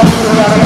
പക്ഷേ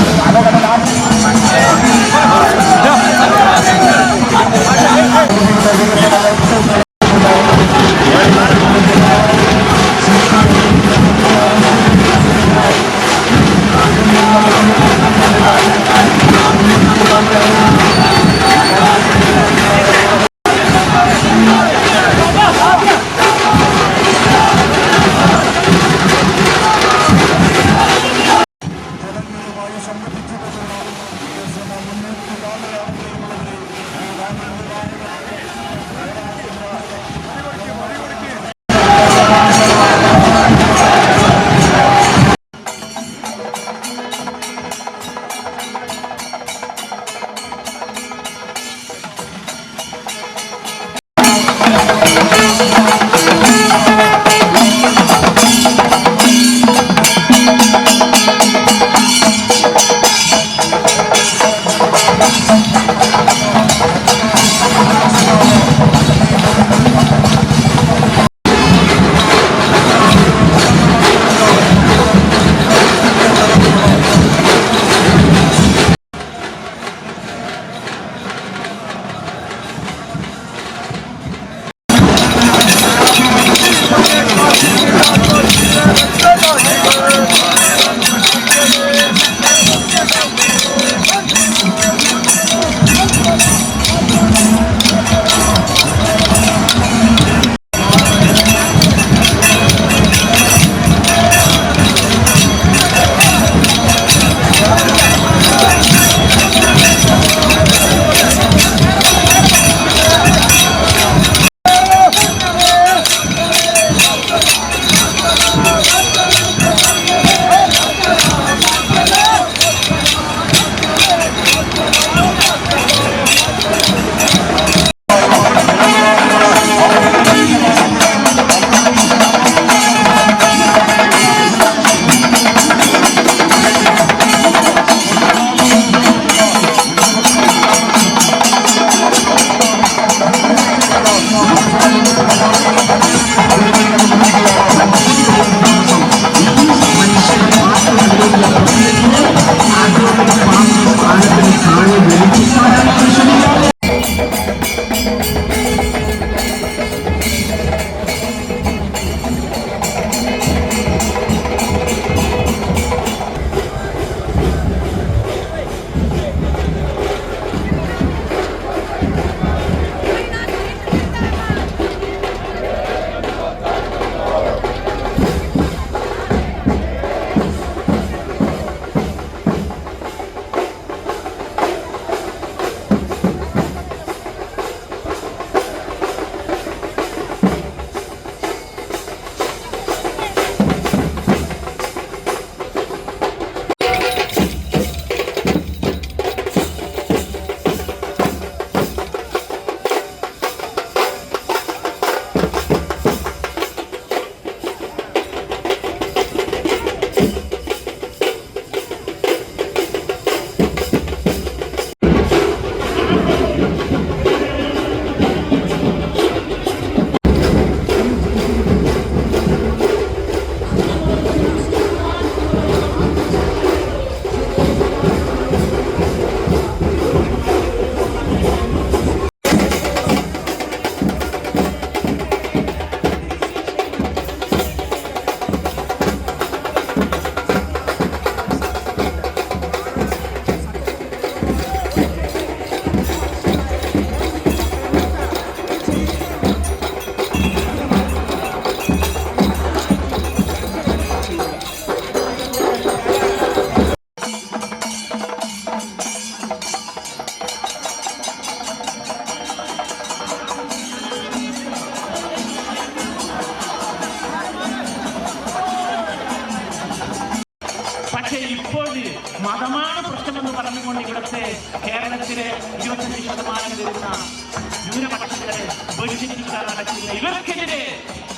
ഇവർക്കെതിരെ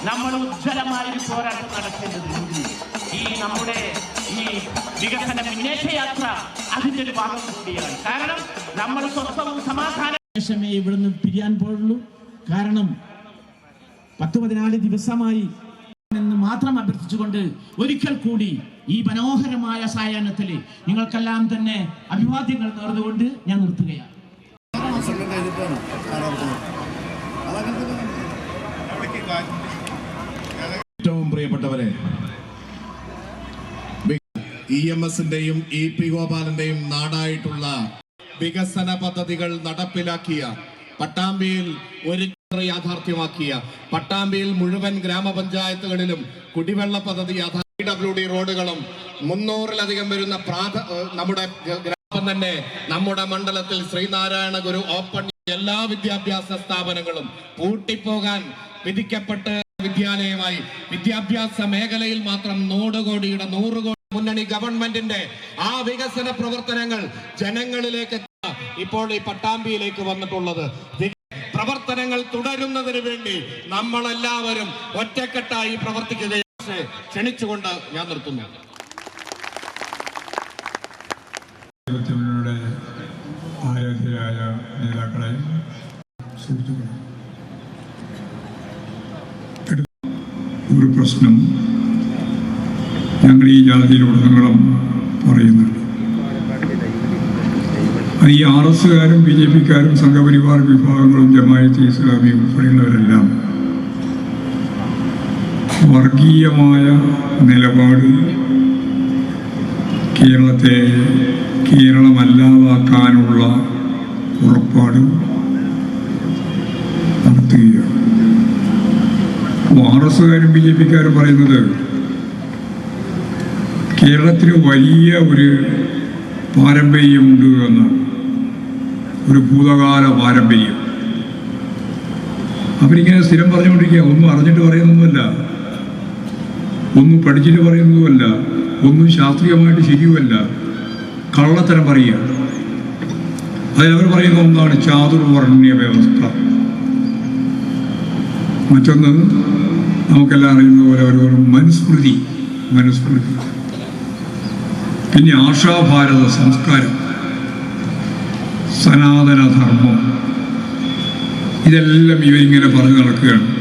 നമ്മൾ ഉജ്ജ്വലമായ ഒരു പോരാട്ടം നടത്തേണ്ടതുണ്ട്. ഈ നമ്മുടെ ഈ വികസന മുന്നേറ്റ യാത്ര അതിന്റെ ഒരു ഭാഗം കൂടിയാണ്. കാരണം നമ്മൾ സ്വസ്ഥവും സമാധാന ശേഷമേ ഇവിടുന്ന് പിരിയാൻ പോയുള്ളൂ കാരണം പത്ത് പതിനാല് ദിവസമായി എന്ന് മാത്രം അഭ്യർത്ഥിച്ചുകൊണ്ട് ഒരിക്കൽ കൂടി ഈ മനോഹരമായ സായാഹ്നത്തിൽ നിങ്ങൾക്കെല്ലാം തന്നെ അഭിവാദ്യങ്ങൾ നേർന്നുകൊണ്ട് ഞാൻ നിർത്തുകയാണ്. പ്രസംഗം കഴിഞ്ഞിട്ടാണ് സ്ഥാനാർത്ഥികൾ ഏറ്റവും പ്രിയപ്പെട്ടവരെ ഇ എം എസിന്റെയും ഇ പി ഗോപാലന്റെയും നാടായിട്ടുള്ള വികസന പദ്ധതികൾ നടപ്പിലാക്കിയ പട്ടാമ്പിയിൽ ഒരു യാഥാർത്ഥ്യമാക്കിയ പട്ടാമ്പിയിൽ മുഴുവൻ ഗ്രാമപഞ്ചായത്തുകളിലും കുടിവെള്ള പദ്ധതി യാഥാർത്ഥ്യ ഡബ്ല്യു ഡി റോഡുകളും മുന്നൂറിലധികം വരുന്ന പ്രാഥ നമ്മുടെ തന്നെ നമ്മുടെ മണ്ഡലത്തിൽ ശ്രീനാരായണ ഗുരു ഓപ്പൺ എല്ലാ വിദ്യാഭ്യാസ സ്ഥാപനങ്ങളും പൂട്ടിപ്പോകാൻ വിധിക്കപ്പെട്ട് വിദ്യാലയമായി. വിദ്യാഭ്യാസ മേഖലയിൽ മാത്രം നൂറ് കോടിയുടെ നൂറ് കോടി മുന്നണി ഗവൺമെന്റിന്റെ ആ വികസന പ്രവർത്തനങ്ങൾ ജനങ്ങളിലേക്ക് ഇപ്പോൾ ഈ പട്ടാമ്പിയിലേക്ക് വന്നിട്ടുള്ളത്. പ്രവർത്തനങ്ങൾ തുടരുന്നതിന് വേണ്ടി നമ്മളെല്ലാവരും ഒറ്റക്കെട്ടായി പ്രവർത്തിക്കുകയും ക്ഷണിച്ചുകൊണ്ട് ഞാൻ നിർത്തുന്നു. ജനാധിപത്യങ്ങളുടെ ആരാധ്യരായ നേതാക്കളെ ഒരു പ്രശ്നം ഞങ്ങൾ ഈ ജാതിയിലുടനീളം പറയുന്നുണ്ട്. അത് ഈ ആർ എസ്സുകാരും ബി ജെ പിക്കാരും സംഘപരിവാർ വിഭാഗങ്ങളും ജമായത്ത് ഇസ്ലാമി ഉൾപ്പെടെയുള്ളവരെല്ലാം വർഗീയമായ നിലപാട് കേരളത്തെ കേരളമല്ലാതാക്കാനുള്ള ഉറപ്പാട് നടത്തുകയാണ്. ആർ എസ്സുകാരും ബി ജെ പിക്കാരും പറയുന്നത് കേരളത്തിന് വലിയ ഒരു പാരമ്പര്യമുണ്ട് എന്ന്. ഒരു ഭൂതകാല പാരമ്പര്യം. അവരിങ്ങനെ സ്ഥിരം പറഞ്ഞുകൊണ്ടിരിക്കുക. ഒന്നും അറിഞ്ഞിട്ട് പറയുന്നതുമല്ല ഒന്നും പഠിച്ചിട്ട് പറയുന്നതുമല്ല. ഒന്നും ശാസ്ത്രീയമായിട്ട് ശരിയുമല്ല. കള്ളത്തരം പറയുക. അതിലവർ പറയുന്ന ഒന്നാണ് ചാതുർവർണ വ്യവസ്ഥ മറ്റൊന്ന് നമുക്കെല്ലാം അറിയുന്ന പോലെ ഒരു മനുസ്മൃതി മനുസ്മൃതി. പിന്നെ ആശാഭാരത സംസ്കാരം. സനാതനധർമ്മം. ഇതെല്ലാം ഇവരിങ്ങനെ പറഞ്ഞു നടക്കുകയാണ്.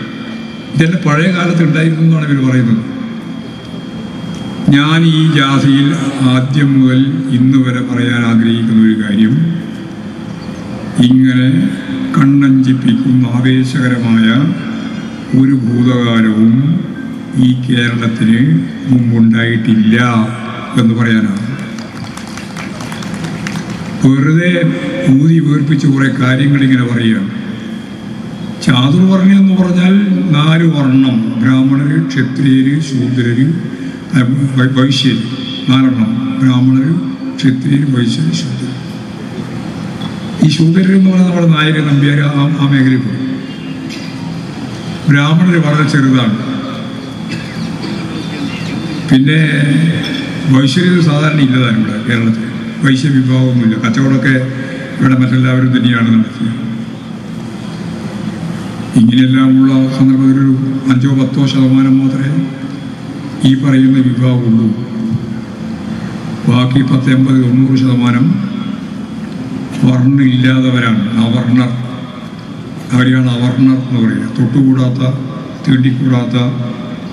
ഇതെല്ലാം പഴയ കാലത്ത് ഉണ്ടായിരുന്നു എന്നാണ് ഇവർ പറയുന്നത്. ഞാൻ ഈ ജാതിയിൽ ആദ്യം മുതൽ ഇന്ന് വരെ പറയാൻ ആഗ്രഹിക്കുന്ന ഒരു കാര്യം ഇങ്ങനെ കണ്ണഞ്ചിപ്പിക്കുന്ന ആവേശകരമായ ഒരു ഭൂതകാലവും ഈ കേരളത്തിന് മുമ്പുണ്ടായിട്ടില്ല എന്ന് പറയാനാണ്. വെറുതെ ഊതി വീർപ്പിച്ച് കുറെ കാര്യങ്ങൾ ഇങ്ങനെ പറയുകയാണ്. ചാതുർവർണം എന്ന് പറഞ്ഞാൽ നാല് വർണം ബ്രാഹ്മണര് ക്ഷത്രിയര് ശൂദ്രര് അഹ് വൈ- വൈശ്യര് നാലെണ്ണം വൈശ്യൻ ക്ഷത്രിയര് വൈശ്യര് ശൂദ്രര്. ഈ ശൂദ്രർ എന്ന് പറഞ്ഞാൽ നമ്മുടെ നായക നമ്പ്യാർ ആ ആ മേഖലയിൽ പോയി. ബ്രാഹ്മണർ വളരെ ചെറുതാണ്. പിന്നെ വൈശ്വര്യ സാധാരണ ഇല്ലതാണ് ഇവിടെ കേരളത്തിൽ. വൈശ്യ വിഭാഗമൊന്നുമില്ല. കച്ചവടമൊക്കെ ഇവിടെ മറ്റെല്ലാവരും തന്നെയാണ് നടത്തിയത് ഇങ്ങനെയെല്ലാമുള്ള സന്ദർഭത്തിൽ ഒരു അഞ്ചോ പത്തോ ശതമാനം മാത്രമേ ഈ പറയുന്ന വിഭാഗമുള്ളൂ ബാക്കി പത്തൊമ്പത് തൊണ്ണൂറ് ശതമാനം വർണില്ലാത്തവരാണ്. അവർണർ. അവരെയാണ് അവർണർ എന്ന് പറയുക തൊട്ടുകൂടാത്ത തീണ്ടിക്കൂടാത്ത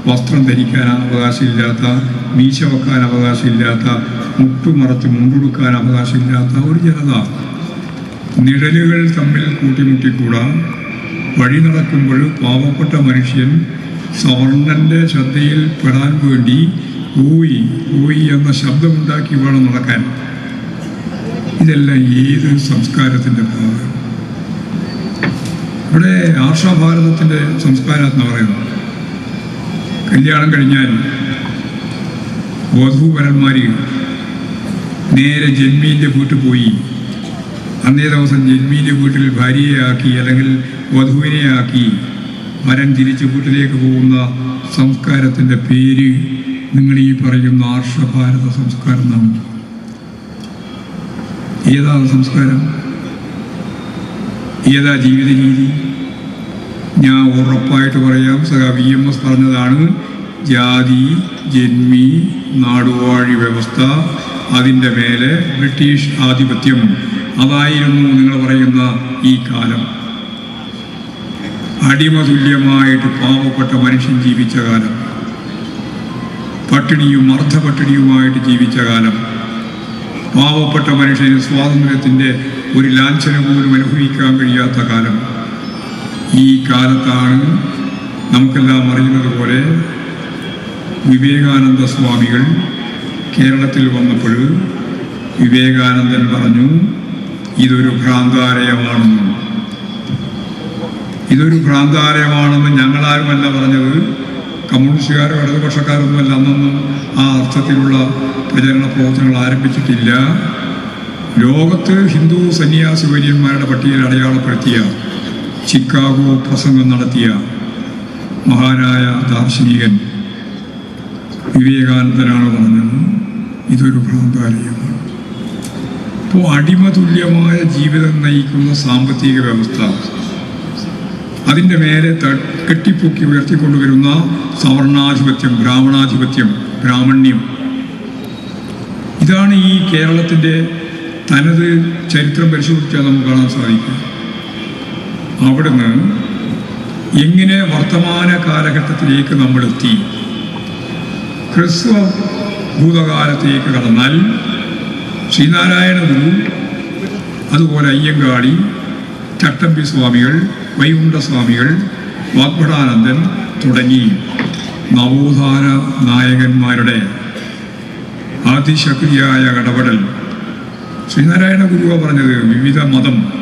വസ്ത്രം ധരിക്കാൻ അവകാശമില്ലാത്ത മീശ വെക്കാൻ അവകാശമില്ലാത്ത മുട്ടുമറച്ച് മുണ്ടുടുക്കാൻ അവകാശമില്ലാത്ത ഒരു ജനത. നിഴലുകൾ തമ്മിൽ കൂട്ടിമുട്ടിക്കൂടാ. വഴി നടക്കുമ്പോൾ പാവപ്പെട്ട മനുഷ്യൻ സവർണന്റെ ശ്രദ്ധയിൽ പെടാൻ വേണ്ടി ഊയി ഊയി എന്ന ശബ്ദമുണ്ടാക്കി വേണം നടക്കാൻ. ഇതെല്ലാം ഏത് സംസ്കാരത്തിന്റെ ഭാഗം? ഇവിടെ ആർഷഭാരതത്തിന്റെ സംസ്കാരം എന്ന് പറയുന്നത് കല്യാണം കഴിഞ്ഞാൽ വധൂവരന്മാർ നേരെ ജന്മീന്റെ വീട്ടിൽ പോയി. അന്നേ ദിവസം ജന്മീന്റെ വീട്ടിൽ ഭാര്യയെ ആക്കി അല്ലെങ്കിൽ വധുവിനെ ആക്കി വരൻ തിരിച്ച് വീട്ടിലേക്ക് പോകുന്ന സംസ്കാരത്തിന്റെ പേര് നിങ്ങൾ ഈ പറയുന്ന ആർഷഭാരത സംസ്കാരം എന്നാണ്. ഏതാ സംസ്കാരം? ഏതാ ജീവിത രീതി ഞാൻ ഉറപ്പായിട്ട് പറയാം സഖാ വി എം എസ് പറഞ്ഞതാണ് ജാതി ജന്മി നാടുവാഴി വ്യവസ്ഥ അതിന്റെ മേലെ ബ്രിട്ടീഷ് ആധിപത്യം. അതായിരുന്നു നിങ്ങൾ പറയുന്ന ഈ കാലം. അടിമതുല്യമായിട്ട് പാവപ്പെട്ട മനുഷ്യൻ ജീവിച്ച കാലം. പട്ടിണിയും അർദ്ധ പട്ടിണിയുമായിട്ട് ജീവിച്ച കാലം. പാവപ്പെട്ട മനുഷ്യന് സ്വാതന്ത്ര്യത്തിന്റെ ഒരു ലാഞ്ചന പോലും അനുഭവിക്കാൻ കഴിയാത്ത കാലം. ഈ കാലത്താണ് നമുക്കെല്ലാം അറിയുന്നത് പോലെ വിവേകാനന്ദ സ്വാമികൾ കേരളത്തിൽ വന്നപ്പോൾ വിവേകാനന്ദൻ പറഞ്ഞു ഇതൊരു ഭ്രാന്താലയമാണെന്ന്. ഇതൊരു ഭ്രാന്താലയമാണെന്ന് ഞങ്ങളാരുമല്ല പറഞ്ഞത്. കമ്മ്യൂണിസ്റ്റുകാരോ ഇടതുപക്ഷക്കാരൊന്നുമല്ല. അന്നൊന്നും ആ അർത്ഥത്തിലുള്ള പ്രചരണ പ്രവർത്തനങ്ങൾ ആരംഭിച്ചിട്ടില്ല. ലോകത്ത് ഹിന്ദു സന്യാസി വര്യന്മാരുടെ പട്ടികയിൽ അടയാളപ്പെടുത്തിയ ചിക്കാഗോ പ്രസംഗം നടത്തിയ മഹാനായ ദാർശനികൻ വിവേകാനന്ദനാണ് പറഞ്ഞത്. ഇതൊരു ഭ്രാന്താലയമാണ് ഇപ്പോൾ അടിമതുല്യമായ ജീവിതം നയിക്കുന്ന സാമ്പത്തിക വ്യവസ്ഥ അതിന്റെ നേരെ കെട്ടിപ്പൊക്കി ഉയർത്തിക്കൊണ്ടുവരുന്ന സവർണാധിപത്യം ബ്രാഹ്മണാധിപത്യം ബ്രാഹ്മണ്യം. ഇതാണ് ഈ കേരളത്തിന്റെ തനത് ചരിത്രം പരിശോധിച്ചാൽ നമുക്ക് കാണാൻ സാധിക്കും അവിടുന്ന് എങ്ങനെ വർത്തമാന കാലഘട്ടത്തിലേക്ക് നമ്മൾ എത്തി ഭൂതകാലത്തേക്ക് കടന്നാൽ ശ്രീനാരായണ ഗുരു അതുപോലെ അയ്യങ്കാളി ചട്ടമ്പി സ്വാമികൾ വൈകുണ്ഠ സ്വാമികൾ വാഗ്ഭടാനന്ദൻ തുടങ്ങി നവോത്ഥാന നായകന്മാരുടെ അതിശക്തിയായ ഇടപെടൽ. ശ്രീനാരായണ ഗുരുവ പറഞ്ഞത് വിവിധ മതം.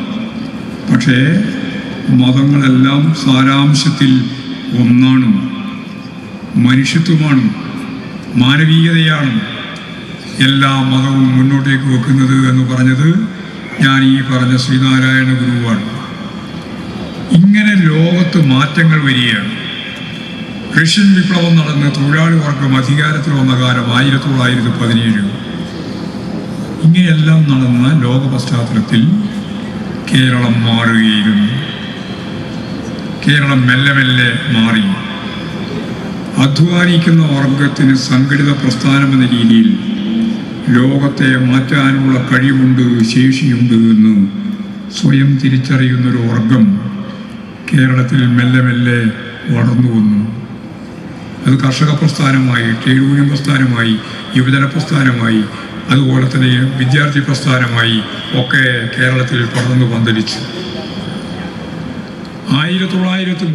പക്ഷേ മതങ്ങളെല്ലാം സാരാംശത്തിൽ ഒന്നാണ്. മനുഷ്യത്വമാണ് മാനവീയതയാണ്. എല്ലാ മതവും മുന്നോട്ടേക്ക് വെക്കുന്നത് എന്ന് പറഞ്ഞത് ഞാൻ ഈ പറഞ്ഞ ശ്രീനാരായണ ഗുരുവാണ്. ഇങ്ങനെ ലോകത്ത് മാറ്റങ്ങൾ വരികയാണ്. റഷ്യൻ വിപ്ലവം നടന്ന് തൊഴിലാളി വർഗം അധികാരത്തിൽ വന്ന കാലം ആയിരത്തി തൊള്ളായിരത്തി പതിനേഴ്. ഇങ്ങനെയെല്ലാം നടന്ന ലോക പശ്ചാത്തലത്തിൽ കേരളം മാറുകയായിരുന്നു. കേരളം മെല്ലെ മെല്ലെ മാറി. അധ്വാനിക്കുന്ന വർഗത്തിന് സംഘടിത പ്രസ്ഥാനമെന്ന രീതിയിൽ ലോകത്തെ മാറ്റാനുള്ള കഴിവുണ്ട് ശേഷിയുണ്ട് എന്ന് സ്വയം തിരിച്ചറിയുന്നൊരു വർഗം കേരളത്തിൽ മെല്ലെ മെല്ലെ വളർന്നു വന്നു. അത് കർഷക പ്രസ്ഥാനമായി ട്രേഡ് യൂണിയൻ പ്രസ്ഥാനമായി യുവജന പ്രസ്ഥാനമായി അതുപോലെ തന്നെ വിദ്യാർത്ഥി പ്രസ്ഥാനമായി ഒക്കെ കേരളത്തിൽ പടർന്നു പന്തലിച്ചു. ആയിരത്തി തൊള്ളായിരത്തി